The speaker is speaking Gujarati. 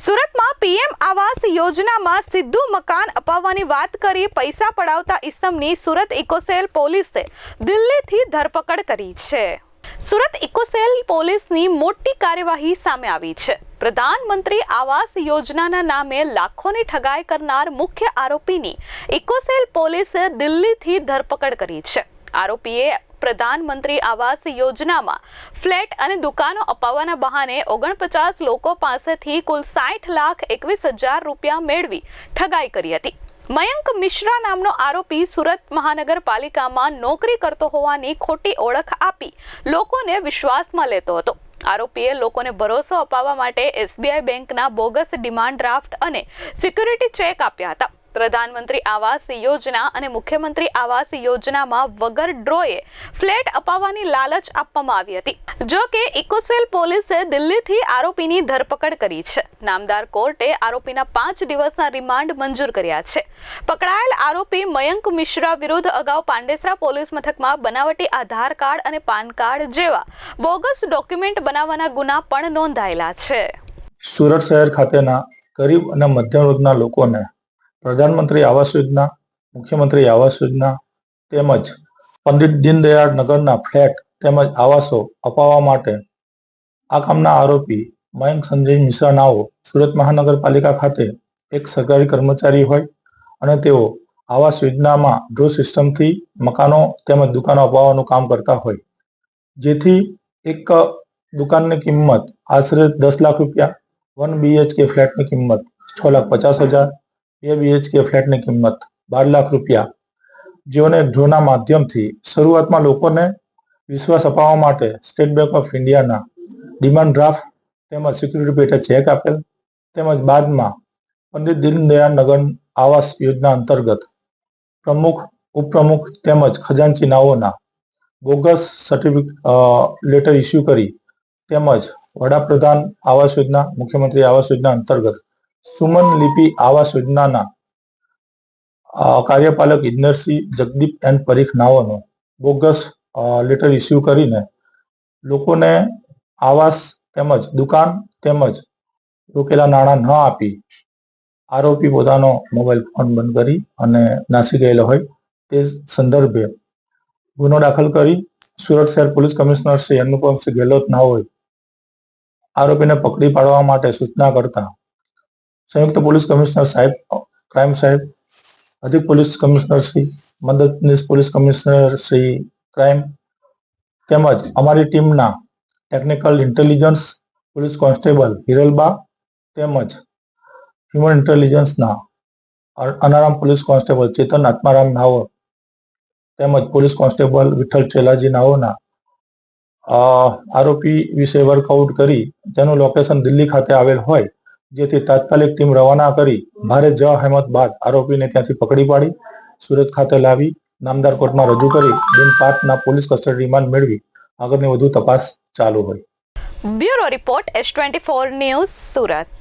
સુરતમાં પીએમ આવાસ યોજનામાં સીધું મકાન અપાવવાની વાત કરી પૈસા પડાવતા ઇસમની સુરત ઇકોસેલ પોલીસે દિલ્હીથી ધરપકડ કરી છે. સુરત ઇકોસેલ પોલીસની મોટી કાર્યવાહી સામે આવી છે. પ્રધાનમંત્રી આવાસ યોજનાના નામે લાખોની ઠગાઈ કરનાર મુખ્ય આરોપીની ઇકોસેલ પોલીસે દિલ્હીથી ધરપકડ કરી છે. આરોપીએ પ્રધાનમંત્રી આવાસ યોજનામાં ફ્લેટ અને દુકાનો અપાવવાના બહાને ઓગણપચાસ લોકો પાસેથી કુલ સાઠ લાખ એકવીસ હજાર રૂપિયા મેળવી ઠગાઈ કરી હતી. મયંક મિશ્રા નામનો આરોપી સુરત મહાનગરપાલિકામાં નોકરી કરતો હોવાની ખોટી ઓળખ આપી લોકોને વિશ્વાસમાં લેતો હતો. આરોપીએ લોકોને ભરોસો અપાવવા માટે એસબીઆઈ બેંકના બોગસ ડિમાન્ડ ડ્રાફ્ટ અને સિક્યુરિટી ચેક આપ્યા હતા. પ્રધાનમંત્રી આવાસ યોજના અને મુખ્યમંત્રી આવાસ યોજનામાં વગર ડ્રોએ ફ્લેટ અપાવવાની લાલચ આપવામાં આવી હતી. જો કે ઇકોસેલ પોલીસે દિલ્હીથી આરોપીની ધરપકડ કરી છે. નામદાર કોર્ટે આરોપીના પાંચ દિવસના રિમાન્ડ મંજૂર કર્યા છે. પકડાયેલ આરોપી મયંક મિશ્રા વિરુદ્ધ અગાઉ પાંડેસરા પોલીસ મથકમાં બનાવટી આધાર કાર્ડ અને પાન કાર્ડ જેવા બોગસ ડોક્યુમેન્ટ બનાવવાના ગુના પણ નોંધાયેલા છે. સુરત શહેર ખાતેના ગરીબ અને મધ્યમ વર્ગના લોકોને પ્રધાનમંત્રી આવાસ યોજના, મુખ્યમંત્રી આવાસ યોજના તેમજ પંડિત દીનદયાળ નગરના ફ્લેટ તેમજ આવાસો અપાવવા માટે આ કામના આરોપી મયંક સંજય મિશ્રા નાઓ સુરત મહાનગરપાલિકા ખાતે એક સરકારી કર્મચારી હોય અને તેઓ આવાસ યોજનામાં ડ્રો સિસ્ટમથી મકાનો તેમજ દુકાનો અપાવવાનું કામ કરતા હોય. જેથી એક દુકાનની કિંમત આશરે દસ લાખ રૂપિયા, વન બીએચકે ફ્લેટની કિંમત છ લાખ પચાસ હજાર બે બીએચકે ફ્લેટની કિંમત બાર લાખ રૂપિયા. જેઓને ડ્રોના માધ્યમથી શરૂઆતમાં લોકોને વિશ્વાસ અપાવવા માટે સ્ટેટ બેંક ઓફ ઇન્ડિયાના ડિમાન્ડ ડ્રાફ્ટ તેમજ સિક્યુરિટી પેટે ચેક આપેલ તેમજ બાદમાં પંડિત દીનદયાળ નગર આવાસ યોજના અંતર્ગત પ્રમુખ, ઉપપ્રમુખ તેમજ ખજાનચી નાઓના બોગસ સર્ટિફિકેટ લેટર ઇસ્યુ કરી તેમજ વડાપ્રધાન આવાસ યોજના, મુખ્યમંત્રી આવાસ યોજના અંતર્ગત સુમન લિપિ આવાસ યોજનાના કાર્યપાલક ઇજનરસિંહ જગદીપ એન પરીખ નાઓનો બોગસ લેટર ઇસ્યુ કરીને લોકોને આવાસ તેમજ દુકાન તેમજ રોકેલા નાણાં ન આપી આરોપી પોતાનો મોબાઈલ ફોન બંધ કરી અને નાસી ગયેલો હોય તે સંદર્ભે ગુનો દાખલ કરી સુરત શહેર પોલીસ કમિશનર શ્રી અનુપમસિંહ ગેહલોત હોય આરોપીને પકડી પાડવા માટે સૂચના કરતા સંયુક્ત પોલીસ કમિશનર સાહેબ, ક્રાઇમ સાહેબ, અધિક પોલીસ કમિશનર શ્રી, મદદનીશ પોલીસ કમિશનર શ્રી ક્રાઇમ, તેમજ અમારી ટીમના technical intelligence police constable Hiralba તેમજ હ્યુમન ઇન્ટેલિજન્સના અનારામ પોલીસ કોન્સ્ટેબલ ચેતન આત્મારામ નાવર, તેમજ પોલીસ કોન્સ્ટેબલ વિઠ્ઠલ ચેલાજી નાઓના આરોપી વિશે વર્કઆઉટ કરી તેનું લોકેશન દિલ્હી ખાતે આવેલ હોય જેથી તાત્કાલિક ટીમ રવાના કરી ભારે જહેમત બાદ આરોપીને ત્યાંથી પકડી પાડી, સુરત ખાતે લાવી, નામદાર કોર્ટમાં રજૂ કરી, બિન પાર્ટના પોલીસ કસ્ટડી રિમાન્ડ મેળવી. આગળની વધુ તપાસ ચાલુ હોય. Bureau report S twenty four news Surat.